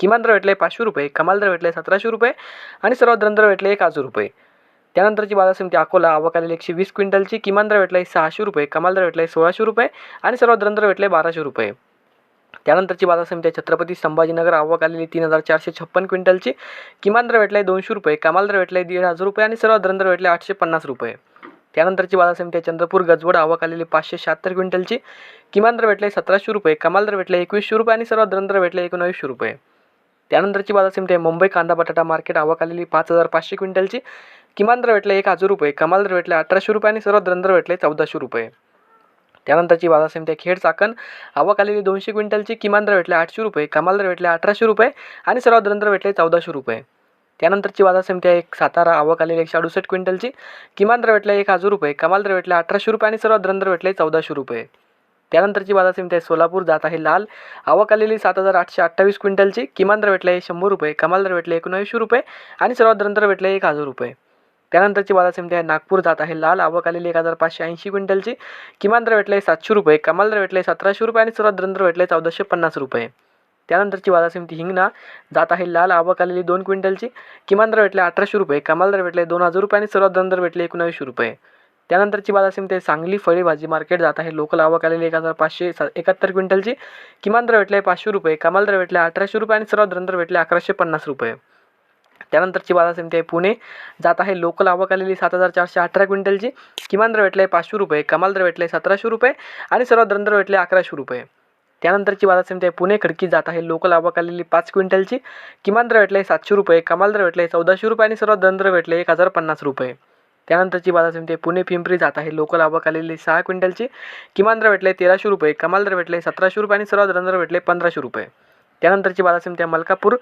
किमान दर भेटले पाचशे रुपये कमाल दर भेटले सतराशे रुपये आणि सर्वात दर भेटले एक हजार रुपये. त्यानंतरची बाजार समिती अकोला आवक आलेली एकशे वीस क्विंटलची किमान दर भेटला सहाशे रुपये कमाल दर भेटला सोळाशे रुपये आणि सर्वात दर भेटले बाराशे रुपये. त्यानंतरची बाजार समिती आहे छत्रपती संभाजीनगर आवक आलेली तीन हजार चारशे छप्पन क्विंटलची किमान दर भेटला दोनशे रुपये कमाल दर भेटला दीड हजार रुपये आणि सर्वात दर दर भेटले आठशे पन्नास रुपये. त्यानंतरची बाजार समिती आहे चंद्रपूर गजवड आवक आलेली पाचशे शहात्तर क्विंटलची किमान दर भेटले सतराशे रुपये कमाल दर भेटले एकवीसशे रुपये आणि सर्वात दर दर भेटले एकोणावीसशे रुपये. त्यानंतरची बाजार समिती आहे. मुंबई कांदा बटाटा मार्केट आवक आलेली पाच हजार पाचशे क्विंटलची. किमान दर भेटले एक हजार रुपये. कमाल दर भेटले अठराशे रुपये आणि सर्वात दर भेटले चौदाशे रुपये. त्यानंतरची बाजार समिती आहे. खेड चाकण आवक आलेली दोनशे क्विंटलची. किमान दर भेटले आठशे रुपये. कमाल दर भेटले अठराशे रुपये आणि सर्वात दर भेटले चौदाशे रुपये. त्यानंतरची बाजार समिती आहे. एक सातारा आवक आलेली एकशे अडुसष्ट क्विंटलची. किमान दर भेटले एक हजार रुपये. कमाल दर भेटले अठराशे रुपये आणि सर्वात दर भेटले चौदाशे रुपये. त्यानंतरची बाजार समिती आहे सोलापूर. जात आहे लाल. आवक आलेली सात हजार आठशे अठ्ठावीस क्विंटलची. किमान दर भेटले शंभर रुपये. कमाल दर भेटले एकोणऐंशी रुपये. आणि सर्वात दरंतर भेटले एक हजार रुपये. त्यानंतरची बाजार समिती आहे नागपूर. जात आहे लाल. आवक आलेली एक हजार पाचशे ऐंशी क्विंटलची. किमान दर भेटले सातशे रुपये. कमाल दर भेटले सतराशे रुपये. आणि सर्वात दरंतर भेटले चौदाशे पन्नास रुपये. त्यानंतरची बाजार समिती हिंगणा. जात आहे लाल. आवक आलेली दोन क्विंटलची. किमान दर भेटले अठराशे रुपये. कमाल दर भेटले दोन हजार रुपये. आणि सर्वात दर दर भेटले एकोणावीसशे रुपये. त्यानंतरची बाजार असेल ते सांगली फळे भाजी मार्केट जात आहे. लोकल आवक आलेली एक हजार पाचशे सा एकाहत्तर क्विंटलची. किमान दर भेटले पाचशे रुपये. कमाल दर भेटले अठराशे रुपये आणि सर्वात दर भेटले अकराशे पन्नास रुपये. त्यानंतरची बाजार समिती आहे पुणे. जात आहे लोकल आवक आलेली सात हजार चारशे अठरा क्विंटलची. किमान दर भेटले पाचशे रुपये. कमाल दर भेटले सतराशे रुपये आणि सर्वात दर भेटले अकराशे रुपये. त्यानंतरची बाजार समिती आहे पुणे. खडकी जात आहे. लोकल आवक आलेली पाच क्विंटलची. किमान दर भेटले सातशे रुपये. कमाल दर भेटले चौदाशे रुपये आणि सर्वात दर भेटले एक हजार पन्नास रुपये. त्यानंतरची बाजार समिती आहे. पुणे पिंपरी जात आहे. लोकल आवक आलेली सहा क्विंटलची. किमान दर भेटले तेराशे रुपये. कमाल दर भेटले सतराशे रुपये आणि सर्वात दर भेटले पंधराशे रुपये. त्यानंतरची बाजार समिती आहे मलकापूर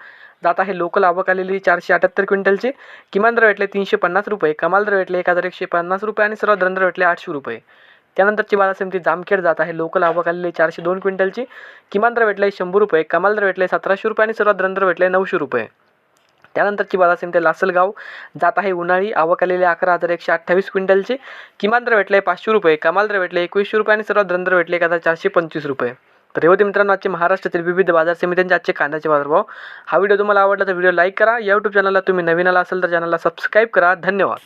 जात आहे. लोकल आवक आलेली चारशे अठ्याहत्तर क्विंटलची. किमान दर भेटले तीनशे पन्नास रुपये. कमाल दर भेटले एक हजार एकशे पन्नास रुपये आणि सर्वात दर भेटले आठशे रुपये. त्यानंतरची बाजार समिती जामखेड जात आहे. लोकल आवक आलेली चारशे दोन क्विंटलची. किमान दर भेटले शंभर रुपये. कमाल दर भेटले सतराशे रुपये आणि सर्वात दर भेटले नऊशे रुपये. त्यानंतरची बाजार समिती लासलगाव. जात आहे उन्हाळी. आवक आलेली अकरा हजार एकशे अठ्ठावीस क्विंटलची. किमान दर भेटले पाचशे रुपये. कमाल दर भेटले एकवीसशे रुपये आणि सर्वात दर दर भेटले एक हजार चारशे पंचवीस रुपये. तर हे होते मित्रांनो आजचे महाराष्ट्रातील विविध बाजार समित्यांचे आजचे कांद्याचे बाजारभाव. हा व्हिडिओ तुम्हाला आवडला तर व्हिडिओ लाईक करा. या यूट्यूब चॅनलला तुम्ही नवीन आला असेल तर चॅनलला सबस्क्राईब करा. धन्यवाद.